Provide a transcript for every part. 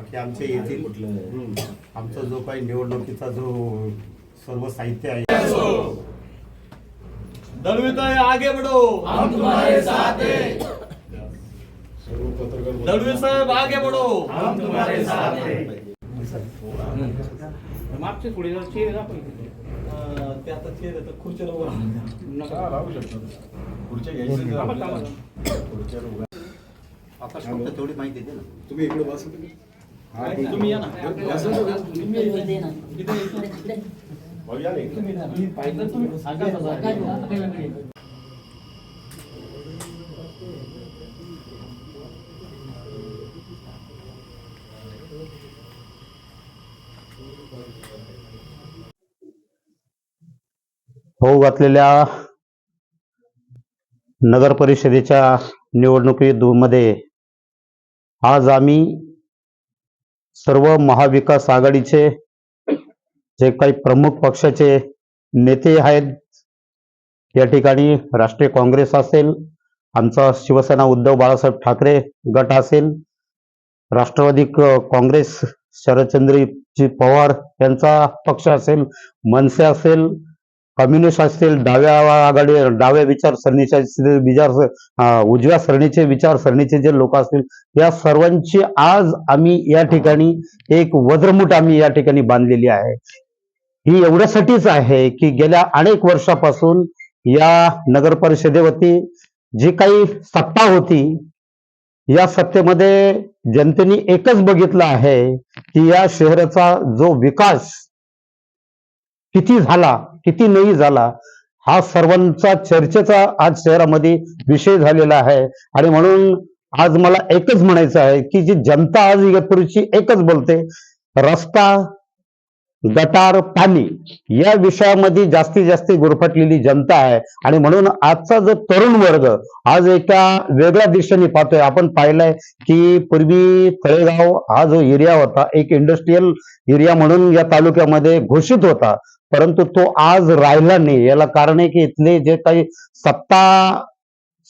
बाकी आमच्या येथील हम्म. आमचा जो काही निवडणुकीचा जो सर्व साहित्य आहे. दळवीताई आगे बढ़ो. हम तुम्हारे साथ हैं. दळवी साहेब आगे बढ़ो. हम तुम्हारे साथ हैं. मागचे थोडी जरा चेहरे दाखव इथे. ते आता चेहरे तर खुर्चीला उभं. थांबा, थांबा. आकाश फक्त तेवढी माहिती दे ना. तुम्ही इकडे बसा तुम्ही या ना. होऊ घातलेल्या नगर परिषदेच्या निवडणुकीमध्ये आज आम्ही सर्व महाविकास आघाडीचे जे काही प्रमुख पक्षाचे नेते आहेत या ठिकाणी राष्ट्रीय काँग्रेस असेल आमचा शिवसेना उद्धव बाळासाहेब ठाकरे गट असेल राष्ट्रवादी काँग्रेस शरदचंद्रजी पवार यांचा पक्ष असेल मनसे असेल कम्युनिस्ट असतील डाव्या आघाडी डाव्या विचारसरणीच्या विचार उजव्या सरणीचे विचारसरणीचे जे लोक असतील या सर्वांची आज आम्ही या ठिकाणी एक वज्रमुठ आम्ही या ठिकाणी बांधलेली आहे. ही एवढ्यासाठीच आहे की गेल्या अनेक वर्षापासून या नगर परिषदेवरती जी काही सत्ता होती या सत्तेमध्ये जनतेने एकच बघितलं आहे की या शहराचा जो विकास किती झाला किती नाही झाला हा सर्वांचा चर्चेचा आज शहरामध्ये विषय झालेला आहे. आणि म्हणून आज मला एकच म्हणायचं आहे की जी जनता आज इगतपुरीची एकच बोलते रस्ता गटार पाणी या विषयामध्ये जास्तीत जास्त गुरफटलेली जनता आहे. आणि म्हणून आजचा जो तरुण वर्ग आज एका वेगळ्या दिशेने पाहतोय. आपण पाहिलंय की पूर्वी तळेगाव हा जो एरिया होता एक इंडस्ट्रीयल एरिया म्हणून या तालुक्यामध्ये घोषित होता. परंतु तो आज राहिला नाही. याला कारण आहे की इथले जे काही सत्ता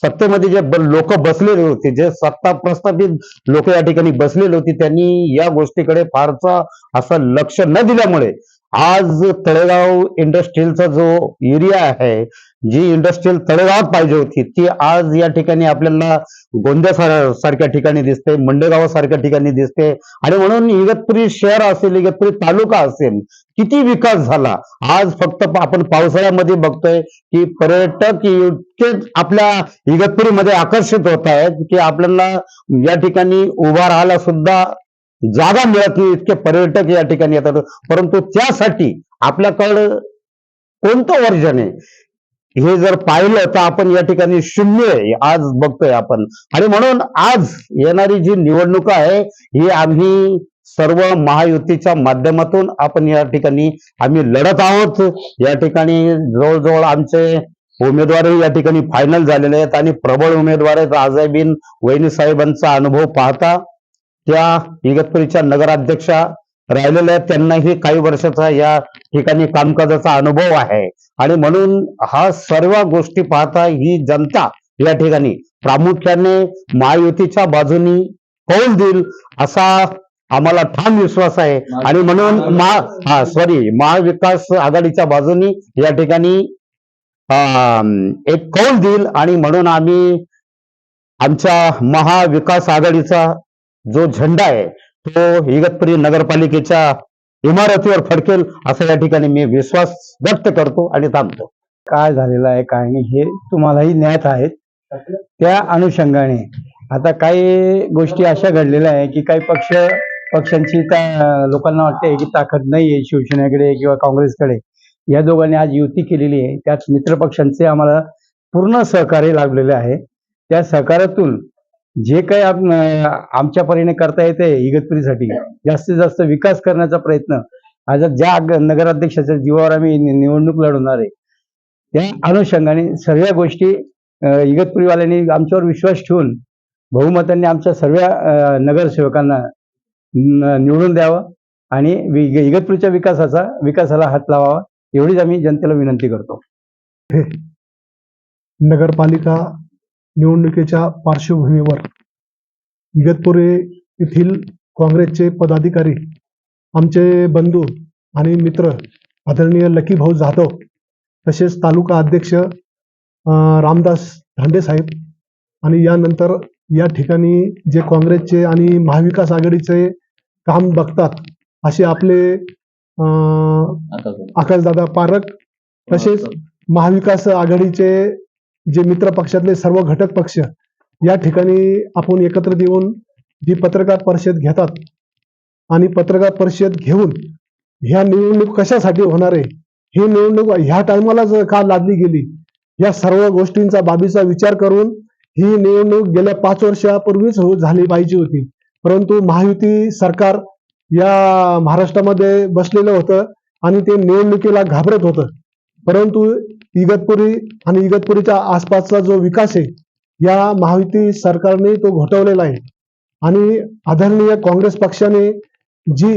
सत्तेमध्ये जे लोक बसलेले होते जे सत्ता प्रस्थापित लोक या ठिकाणी बसलेले होते त्यांनी या गोष्टीकडे फारसा असं लक्ष न दिल्यामुळे आज तळेगाव इंडस्ट्रीयलचा जो एरिया आहे जी इंडस्ट्रीयल तळेगावात पाहिजे होती ती आज या ठिकाणी आपल्याला गोंदिया सारख्या ठिकाणी दिसते मंडेगाव सारख्या ठिकाणी दिसते. आणि म्हणून इगतपुरी शहर असेल इगतपुरी तालुका असेल किती विकास झाला? आज फक्त आपण पावसाळ्यामध्ये बघतोय की पर्यटक इतके आपल्या इगतपुरीमध्ये आकर्षित होत आहेत की आपल्याला या ठिकाणी उभा राहायला सुद्धा जागा मिळत नाही इतके पर्यटक या ठिकाणी येतात. परंतु त्यासाठी आपल्याकडं कोणतं वर्जन आहे? हे जर पाहिलं तर आपण या ठिकाणी शून्य आहे आज बघतोय आपण. आणि म्हणून आज येणारी जी निवडणूक आहे ही आम्ही सर्व महायुतीच्या माध्यमातून आपण या ठिकाणी आम्ही लढत आहोत. या ठिकाणी जवळजवळ आमचे उमेदवारही या ठिकाणी फायनल झालेले आहेत आणि प्रबळ उमेदवार आहेत. आजायबीन वहिनी साहेबांचा अनुभव पाहता त्या इगतपुरीच्या नगराध्यक्षा राहिलेल्या आहेत. त्यांनाही काही वर्षाचा या ठिकाणी कामकाजाचा अनुभव आहे. आणि म्हणून हा सर्व गोष्टी पाहता ही जनता या ठिकाणी प्रामुख्याने महायुतीच्या बाजूनी कौल देईल असा आम्हाला ठाम विश्वास आहे. आणि म्हणून महा हा सॉरी महाविकास आघाडीच्या बाजूनी या ठिकाणी अं, एक कौल देईल. आणि म्हणून आम्ही आमच्या महाविकास आघाडीचा जो झेंडा आहे तो इगतपुरी नगरपालिकेच्या इमारतीवर फडकेल असा या ठिकाणी मी विश्वास व्यक्त करतो आणि थांबतो. काय झालेलं आहे काय नाही हे तुम्हालाही ज्ञात आहेत त्या अनुषंगाने आता काही गोष्टी अशा घडलेल्या आहे की काही पक्ष पक्षांची त्या लोकांना वाटते की ताकद नाही आहे शिवसेनेकडे किंवा काँग्रेसकडे. या दोघांनी आज युती केलेली आहे. त्यात मित्र पक्षांचे आम्हाला पूर्ण सहकार्य लाभलेले आहे. त्या सहकार्यातून जे काही आम- आमच्या परीने करता येते इगतपुरीसाठी जास्तीत जास्त विकास करण्याचा प्रयत्न. आज ज्या नगराध्यक्षाच्या जीवावर आम्ही निवडणूक लढवणार आहे त्या अनुषंगाने सर्व गोष्टी इगतपुरीवाल्यांनी आमच्यावर विश्वास ठेवून बहुमतांनी आमच्या सर्व नगरसेवकांना निवडून द्यावं आणि इगतपुरीच्या विकासाचा विकासाला हात लावावा एवढीच आम्ही जनतेला विनंती करतो. नगरपालिका निवडणुकीच्या पार्श्वभूमीवर. इगतपुरी येथील काँग्रेसचे पदाधिकारी आमचे बंधू आणि मित्र आदरणीय लकी भाऊ जाधव तसेच तालुका अध्यक्ष रामदास धांडे साहेब आणि यानंतर या ठिकाणी जे काँग्रेसचे आणि महाविकास आघाडीचे काम बघतात असे आपले आकाशदादा. पारक तसेच महाविकास आघाडीचे जे मित्र पक्षातले सर्व घटक पक्ष या ठिकाणी आपण एकत्रित येऊन जी पत्रकार परिषद घेतात आणि पत्रकार परिषद घेऊन ह्या निवडणूक कशासाठी होणार आहे ही निवडणूक ह्या टायमाला का लादली गेली या सर्व गोष्टींचा बाबीचा विचार करून ही निवडणूक गेल्या पाच वर्षापूर्वीच हो- झाली पाहिजे होती. परंतु महायुती सरकार या महाराष्ट्रामध्ये बसलेलं होतं आणि ते निवडणुकीला घाबरत होतं. परंतु इगतपुरी आणि इगतपुरीच्या आसपासचा जो विकास आहे या महायुती सरकारने तो घोटवलेला आहे. आणि आदरणीय काँग्रेस पक्षाने जी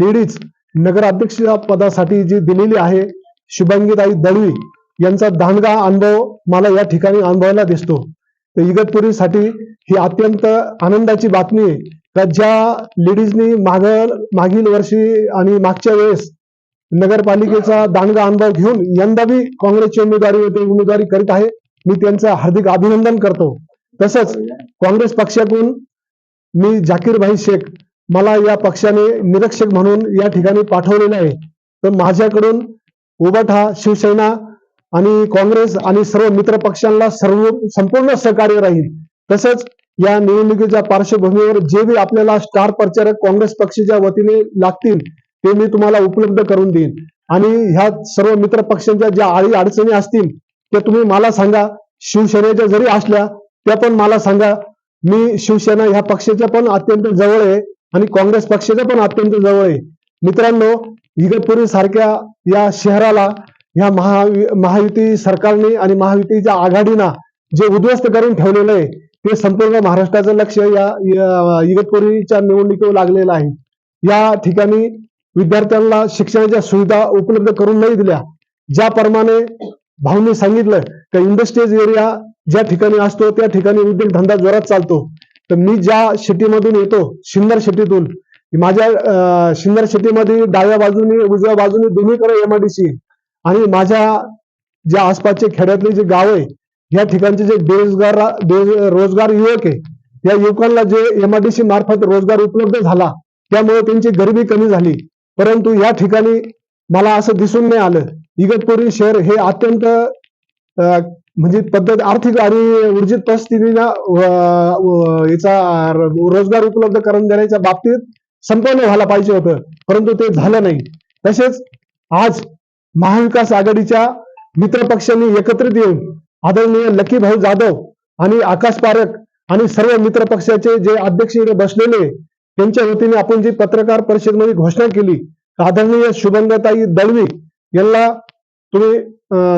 लेडीज नगराध्यक्ष पदासाठी जी दिलेली आहे शुभांगीताई दळवी यांचा दांडगा अनुभव मला या ठिकाणी अनुभवायला दिसतो. तर इगतपुरीसाठी ही अत्यंत आनंदाची बातमी आहे. का ज्या लेडीजनी माग मागील वर्षी आणि मागच्या वेळेस नगरपालिकेचा दांडगा अनुभव घेऊन यंदा बी काँग्रेसची उमेदवारी उमेदवारी करीत आहे. मी त्यांचं हार्दिक अभिनंदन करतो. तसंच काँग्रेस पक्षाकडून मी जाकीरभाई शेख मला या पक्षाने निरीक्षक म्हणून या ठिकाणी पाठवलेलं आहे. तर माझ्याकडून उबाठा शिवसेना आणि काँग्रेस आणि सर्व मित्र पक्षांना सर्व संपूर्ण सहकार्य राहील. तसंच या निवडणुकीच्या पार्श्वभूमीवर जे बी आपल्याला स्टार प्रचारक काँग्रेस पक्षाच्या वतीने लागतील ते मी तुम्हाला उपलब्ध करून देईन. आणि ह्या सर्व मित्र पक्षांच्या ज्या आळी अडचणी असतील त्या तुम्ही मला सांगा. शिवसेनेच्या जरी असल्या त्या पण मला सांगा. मी शिवसेना ह्या पक्षाच्या पण अत्यंत जवळ आहे आणि काँग्रेस पक्षाच्या पण अत्यंत जवळ आहे. मित्रांनो इगतपुरी सारख्या या शहराला ह्या महा महायुती सरकारने आणि महायुतीच्या आघाडीना जे उद्ध्वस्त करून ठेवलेलं आहे ते संपूर्ण महाराष्ट्राचं लक्ष या इगतपुरीच्या निवडणुकीवर लागलेलं आहे. या ठिकाणी विद्यार्थ्यांना शिक्षणाच्या सुविधा उपलब्ध करून नाही दिल्या. ज्याप्रमाणे भाऊने सांगितलं की इंडस्ट्रीज एरिया ज्या ठिकाणी असतो त्या ठिकाणी उद्योगधंदा जोरात चालतो. तर मी ज्या शेतीमधून येतो शिंदर शेतीतून माझ्या शिंदर शेतीमध्ये डाव्या बाजूने उजव्या बाजूने दोन्हीकडे एमआयडीसी आणि माझ्या ज्या आसपासचे खेड्यातले जे गाव आहे या ठिकाणचे जे बेरोजगार रोजगार युवक आहे या युवकांना जे एमआयडीसी मार्फत रोजगार उपलब्ध झाला त्यामुळे त्यांची गरिबी कमी झाली. परंतु या ठिकाणी मला असं दिसून नाही आलं. इगतपुरी शहर हे अत्यंत म्हणजे पद्धत आर्थिक आणि ऊर्जित परिस्थितीला याचा रोजगार उपलब्ध करून देण्याच्या बाबतीत संपन्न व्हायला पाहिजे होतं. परंतु ते झालं नाही. तसेच आज महाविकास आघाडीच्या मित्र पक्षांनी एकत्रित येऊन आदरणीय लकी भाऊ जाधव आणि आकाश पारख आणि सर्व मित्र पक्षाचे जे अध्यक्ष बसलेले त्यांच्या वतीने आपण जी पत्रकार परिषदेमध्ये घोषणा केली आदरणीय शुभंगताई दळवी यांना तुम्ही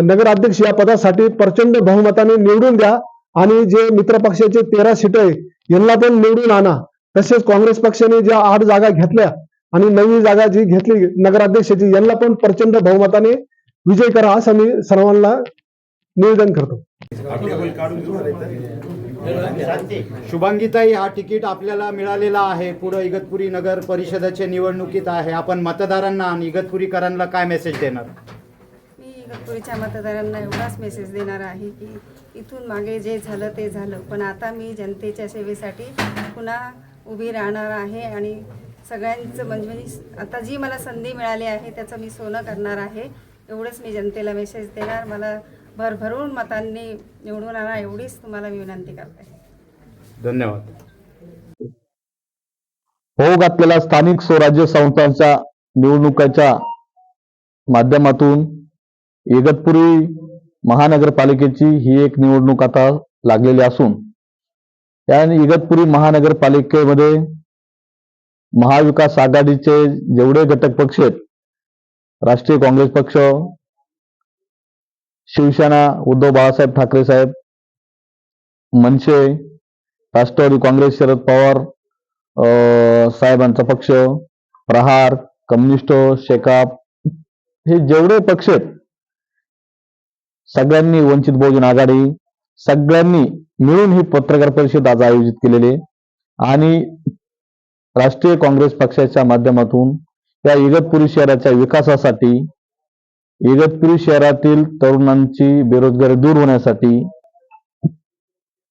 नगराध्यक्ष या पदासाठी प्रचंड बहुमताने निवडून द्या आणि जे मित्र पक्षाचे तेरा सीट आहे यांना पण निवडून आणा. तसेच काँग्रेस पक्षाने ज्या आठ जागा घेतल्या आणि नवी जागा जी घेतली नगराध्यक्षाची यांना पण प्रचंड बहुमताने विजय करा असं मी सर्वांना निवेदन करतो. शुभांगीताई हा तिकीट आपल्याला मिळालेला आहे. पुढं इगतपुरी नगर परिषदेच्या निवडणुकीत आहे. आपण मतदारांना आणि इगतपुरीकरांना काय मेसेज देणार? मी इगतपुरीच्या मतदारांना एवढाच मेसेज देणार आहे की इथून मागे जे झालं ते झालं. पण आता मी जनतेच्या सेवेसाठी पुन्हा उभी राहणार आहे आणि सगळ्यांचं म्हणजे म्हणजे आता जी मला संधी मिळाली आहे त्याचं मी सोनं करणार आहे. एवढंच मी जनतेला मेसेज देणार. मला भरभरून मतांनी निवडून आणा एवढीच तुम्हाला मी विनंती करते. धन्यवाद. होऊ घातलेल्या स्थानिक स्वराज्य संस्थांच्या निवडणुकाच्या माध्यमातून इगतपुरी महानगरपालिकेची ही एक निवडणूक आता लागलेली असून या इगतपुरी महानगरपालिकेमध्ये महाविकास आघाडीचे जेवढे घटक पक्ष आहेत राष्ट्रीय काँग्रेस पक्ष शिवसेना उद्धव बाळासाहेब ठाकरे साहेब मनसे राष्ट्रवादी काँग्रेस शरद पवार साहेबांचा पक्ष प्रहार कम्युनिस्ट शेकाप हे जेवढे पक्ष आहेत सगळ्यांनी वंचित बहुजन आघाडी सगळ्यांनी मिळून ही पत्रकार परिषद आज आयोजित केलेली आहे. आणि राष्ट्रीय काँग्रेस पक्षाच्या माध्यमातून या इगतपुरी शहराच्या विकासासाठी इगतपुरी शहरातील तरुणांची बेरोजगारी दूर होण्यासाठी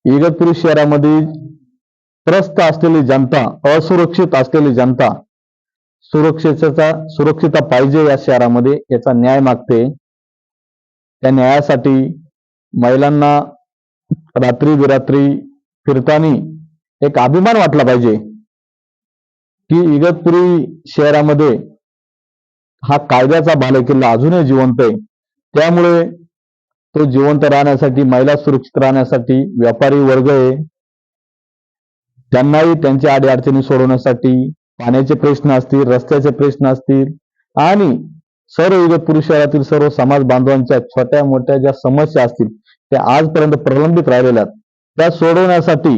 इगतपुरी शहरामध्ये त्रस्त असलेली जनता असुरक्षित असलेली जनता सुरक्षेचा सुरक्षितता पाहिजे या शहरामध्ये याचा न्याय मागते. त्या न्यायासाठी महिलांना रात्री बिरात्री फिरताना एक अभिमान वाटला पाहिजे की इगतपुरी शहरामध्ये हा कायद्याचा बालेकिल्ला अजूनही जिवंत आहे. त्यामुळे तो जिवंत राहण्यासाठी महिला सुरक्षित राहण्यासाठी व्यापारी वर्ग आहे. त्यांनाही त्यांच्या अडीअडचणी सोडवण्यासाठी पाण्याचे प्रश्न असतील रस्त्याचे प्रश्न असतील आणि सर्व इगतपुरी शहरातील सर्व समाज बांधवांच्या छोट्या मोठ्या ज्या समस्या असतील त्या आजपर्यंत प्रलंबित राहिलेल्या त्या सोडवण्यासाठी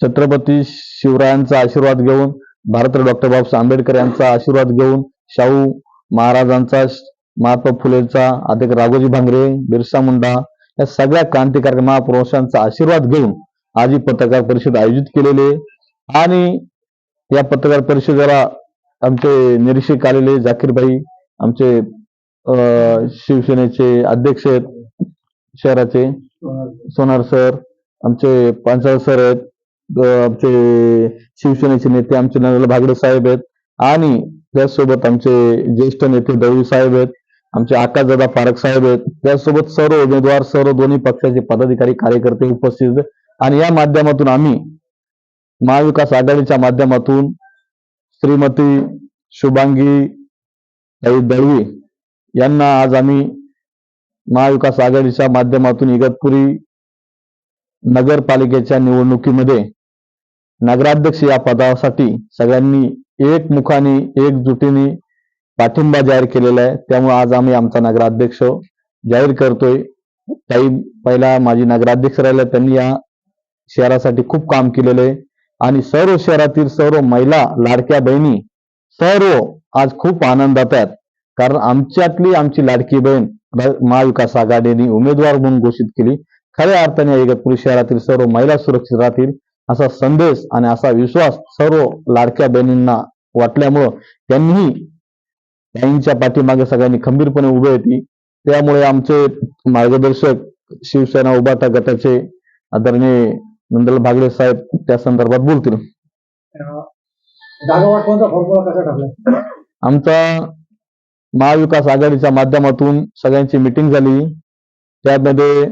छत्रपती शिवरायांचा आशीर्वाद घेऊन भारतरत्न डॉक्टर बाबासाहेब आंबेडकर यांचा आशीर्वाद घेऊन शाहू महाराजांचा महात्मा फुलेचा अधिक राघोजी भांगरे बिरसा मुंडा या सगळ्या क्रांतिकारक महापुरुषांचा आशीर्वाद घेऊन आज ही पत्रकार परिषद आयोजित केलेली आहे. आणि या पत्रकार परिषदेला आमचे निरीक्षक आलेले जाकीरभाई आमचे अं, शिवसेनेचे अध्यक्ष आहेत शहराचे. सोनार सर आमचे पांचाळ सर आहेत. आमचे शिवसेनेचे नेते आमचे नरेंद्र भागडे साहेब आहेत. आणि त्याचसोबत आमचे ज्येष्ठ नेते दळवी साहेब आहेत. आमचे आकाशदादा फारक साहेब आहेत. त्याचसोबत सर्व उमेदवार सर्व दोन्ही पक्षाचे पदाधिकारी कार्यकर्ते उपस्थित आणि या माध्यमातून आम्ही महाविकास आघाडीच्या माध्यमातून श्रीमती शुभांगी ताई दळवी यांना आज आम्ही महाविकास आघाडीच्या माध्यमातून इगतपुरी नगरपालिकेच्या निवडणुकीमध्ये नगराध्यक्ष या पदासाठी सगळ्यांनी एकमुखाने एकजुटीने पाठिंबा जाहीर केलेला आहे. त्यामुळे आज आम्ही आमचा नगराध्यक्ष जाहीर करतोय. काही पहिला माझी नगराध्यक्ष राहिल्या त्यांनी या शहरासाठी खूप काम केलेलं आहे. आणि सर्व शहरातील सर्व महिला लाडक्या बहिणी सर्व आज खूप आनंदात आहेत. कारण आमच्यातली आमची लाडकी बहीण महाविकास आघाडीने उमेदवार म्हणून घोषित केली. खऱ्या अर्थाने इगतपुरी शहरातील सर्व महिला सुरक्षित राहतील. असा संदेश आणि असा विश्वास सर्व लाडक्या बहिणींना वाटल्यामुळं त्यांनीही त्यांच्या पाठीमागे सगळ्यांनी खंबीरपणे उभे होती. त्यामुळे आमचे मार्गदर्शक शिवसेना उबाटा गटाचे आदरणीय नंदल भागडे साहेब त्या संदर्भात बोलतील. आमचा महाविकास आघाडीच्या माध्यमातून सगळ्यांची मिटिंग झाली. त्यामध्ये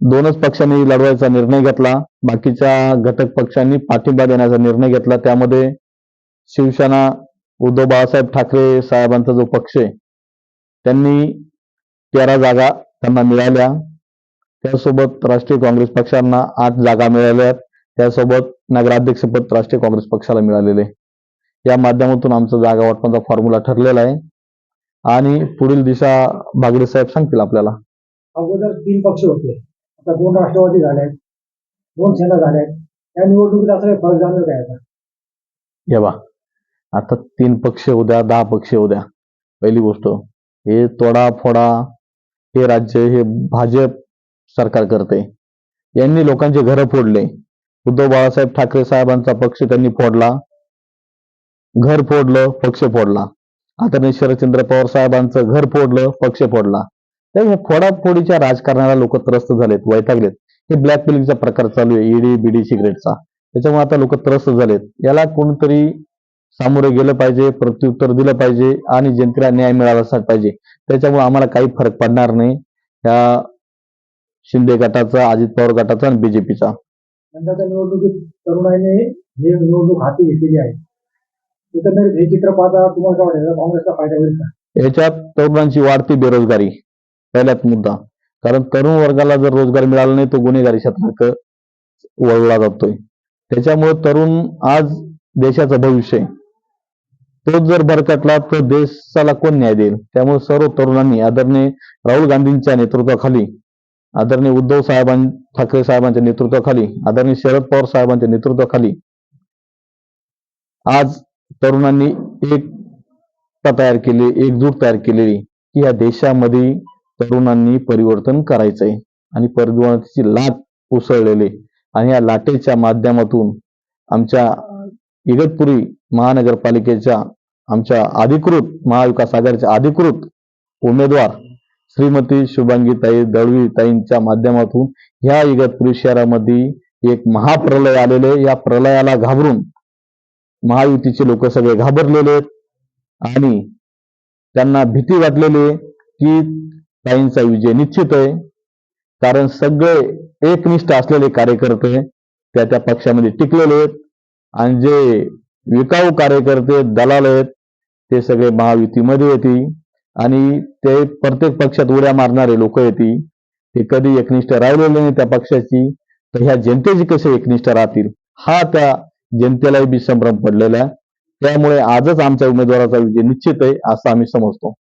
दोनच पक्षांनी लढवायचा निर्णय घेतला. बाकीच्या घटक पक्षांनी पाठिंबा देण्याचा निर्णय घेतला. त्यामध्ये शिवसेना उद्धव बाळासाहेब ठाकरे साहेबांचा जो पक्ष आहे त्यांनी तेरा जागा त्यांना मिळाल्या. त्यासोबत राष्ट्रीय काँग्रेस पक्षांना आठ जागा मिळाल्या. त्यासोबत नगराध्यक्षपद राष्ट्रीय काँग्रेस पक्षाला मिळालेले या माध्यमातून आमचा जागा वाटपाचा फॉर्म्युला ठरलेला आहे. आणि पुढील दिशा भागडे साहेब सांगतील आपल्याला. अगोदर तीन पक्ष होते. तर दोन राष्ट्रवादी झाले दोन सेना झाल्या या निवडणुकीत असं काही फरक जाणवत काय आता हे बा. आता तीन पक्ष उद्या दहा पक्ष उद्या. पहिली गोष्ट हे तोडा फोडा हे राज्य हे भाजप सरकार करते यांनी लोकांचे घर फोडले. उद्धव बाळासाहेब ठाकरे साहेबांचा पक्ष त्यांनी फोडला. घर फोडलं पक्ष फोडला. आदरणीय शरदचंद्र पवार साहेबांचं घर फोडलं पक्ष फोडला. तर ह्या फोडाफोडीच्या राजकारणाला लोक त्रस्त झालेत वैतागलेत. हे ब्लॅक मेलिंगचा प्रकार चालू आहे ईडी बीडी सिगरेटचा त्याच्यामुळे आता लोक त्रस्त झालेत. याला कोणतरी सामोरे गेलं पाहिजे प्रत्युत्तर दिलं पाहिजे आणि जनतेला न्याय मिळाला पाहिजे. त्याच्यामुळे आम्हाला काही फरक पडणार नाही या शिंदे गटाचा अजित पवार गटाचा आणि बीजेपीचा यंदाच्या निवडणुकीत तरुणाईने जे निवडणूक हाती घेतलेली आहे एकंदरीत हे चित्र पाहता तुम्हाला काय वाटतं? काँग्रेसचा फायदा होईल का? याच्यात तरुणांची वाढती बेरोजगारी. पहिलाच मुद्दा. कारण तरुण वर्गाला जर रोजगार मिळाला नाही तो गुन्हेगारी क्षेत्रात वळला जातोय. त्याच्यामुळे तरुण आज देशाचं भविष्य आहे. तो जर भरकटला तर देशाला कोण न्याय देईल? त्यामुळे सर्व तरुणांनी आदरणीय राहुल गांधींच्या नेतृत्वाखाली आदरणीय उद्धव साहेबां ठाकरे साहेबांच्या नेतृत्वाखाली आदरणीय शरद पवार साहेबांच्या नेतृत्वाखाली आज तरुणांनी एकता तयार केली एकजूट तयार केलेली की या देशामध्ये तरुणांनी परिवर्तन करायचंय. आणि परिवर्तनाची लाट उसळलेली. आणि या लाटेच्या माध्यमातून आमच्या इगतपुरी महानगरपालिकेच्या आमच्या अधिकृत महाविकास आघाडीच्या अधिकृत उमेदवार श्रीमती शुभांगीताई दळवीताईंच्या माध्यमातून ह्या इगतपुरी शहरामध्ये एक महाप्रलय आलेले या प्रलयाला घाबरून महायुतीचे लोक सगळे घाबरलेले आणि त्यांना भीती वाटलेली की ताईंचा विजय निश्चित आहे. कारण सगळे एकनिष्ठ असलेले कार्यकर्ते त्या त्या पक्षामध्ये टिकलेले आहेत. आणि जे विकाऊ कार्यकर्ते दलाल आहेत ते सगळे महायुतीमध्ये येतील आणि ते प्रत्येक पक्षात उड्या मारणारे लोक येतील ते कधी एकनिष्ठ राहिलेले नाही त्या पक्षाची. तर ह्या जनतेची कसे एकनिष्ठ राहतील? हा त्या जनतेलाही बी संभ्रम पडलेला आहे. त्यामुळे आजच आमच्या उमेदवाराचा विजय निश्चित आहे असं आम्ही समजतो.